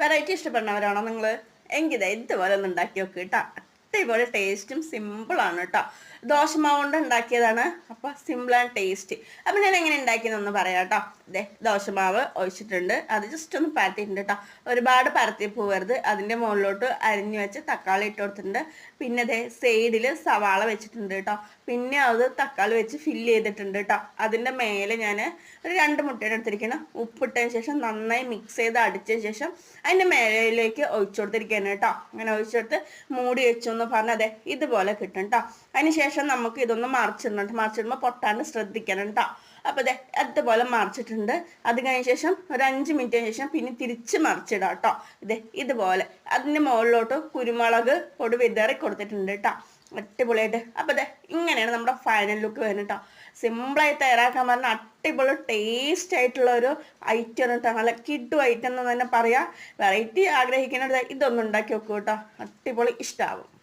Variety ഇഷ്ടപ്പെടുന്നവരാണോ നിങ്ങൾ എങ്കിൽ ദേ ഇതുപോലെ ഒന്ന് ഉണ്ടാക്കി നോക്ക് കേട്ടോ. അടിപൊളി ടേസ്റ്റും സിമ്പിളാണ് കേട്ടോ ദോശമാവ് കൊണ്ട് ഉണ്ടാക്കിയതാണ്. അപ്പോൾ സിമ്പിൾ ആൻഡ് ടേസ്റ്റ് അപ്പൊ ഞാൻ എങ്ങനെ ഉണ്ടാക്കിയെന്നൊന്ന് പറയാം കേട്ടോ ദേ ദോശമാവ് ഒഴിച്ചിട്ടുണ്ട്. അത് ജസ്റ്റ് ഒന്ന് പരത്തിയിട്ടുണ്ട് കേട്ടോ ഒരുപാട് പരത്തി പോകരുത് അതിന്റെ മുകളിലോട്ട് അരിഞ്ഞു വെച്ച് തക്കാളി ഇട്ട് കൊടുത്തിട്ടുണ്ട്. പിന്നെ ദേ സൈഡിൽ സവാള വെച്ചിട്ടുണ്ട് കേട്ടോ പിന്നെ അത് തക്കാളി വെച്ച് ഫില്ല് ചെയ്തിട്ടുണ്ട് കേട്ടോ അതിന്റെ മേലെ ഞാൻ ഒരു രണ്ട് മുട്ടയുടെ എടുത്തിരിക്കണം ഉപ്പിട്ടതിന് ശേഷം നന്നായി മിക്സ് ചെയ്ത് അടിച്ചതിന് ശേഷം അതിന്റെ മേലയിലേക്ക് ഒഴിച്ചു കൊടുത്തിരിക്കുകയാണ് കേട്ടോ അങ്ങനെ ഒഴിച്ചെടുത്ത് മൂടി വെച്ചു എന്ന് പറഞ്ഞാൽ അതെ ഇതുപോലെ കിട്ടും കേട്ടോ അതിന് ശേഷം നമുക്ക് ഇതൊന്ന് മറിച്ചിടണം മറിച്ചിടുമ്പോൾ പൊട്ടാണ്ട് ശ്രദ്ധിക്കണം കേട്ടോ അപ്പോൾ അതെ അതുപോലെ മറിച്ചിട്ടുണ്ട്. അത് കഴിഞ്ഞ ശേഷം ഒരു അഞ്ച് മിനിറ്റിന് ശേഷം പിന്നെ തിരിച്ച് മറിച്ചിടാം കേട്ടോ ഇതേ ഇതുപോലെ. അതിന്റെ മുകളിലോട്ട് കുരുമുളക് പൊടി വിതറി കൊടുത്തിട്ടുണ്ട് കേട്ടോ അടിപൊളിയായിട്ട്. അപ്പോൾ അതെ ഇങ്ങനെയാണ് നമ്മുടെ ഫൈനൽ ലുക്ക് വരുന്നത് കേട്ടോ സിമ്പിളായി തയ്യാറാക്കാൻ പറഞ്ഞാൽ അടിപൊളി ടേസ്റ്റ് ആയിട്ടുള്ള ഒരു ഐറ്റം കേട്ടോ നല്ല കിഡു ഐറ്റം എന്ന് തന്നെ പറയാം. വെറൈറ്റി ആഗ്രഹിക്കുന്ന ഇതൊന്നും ഉണ്ടാക്കി വെക്കും കേട്ടോ അടിപൊളി ഇഷ്ടമാവും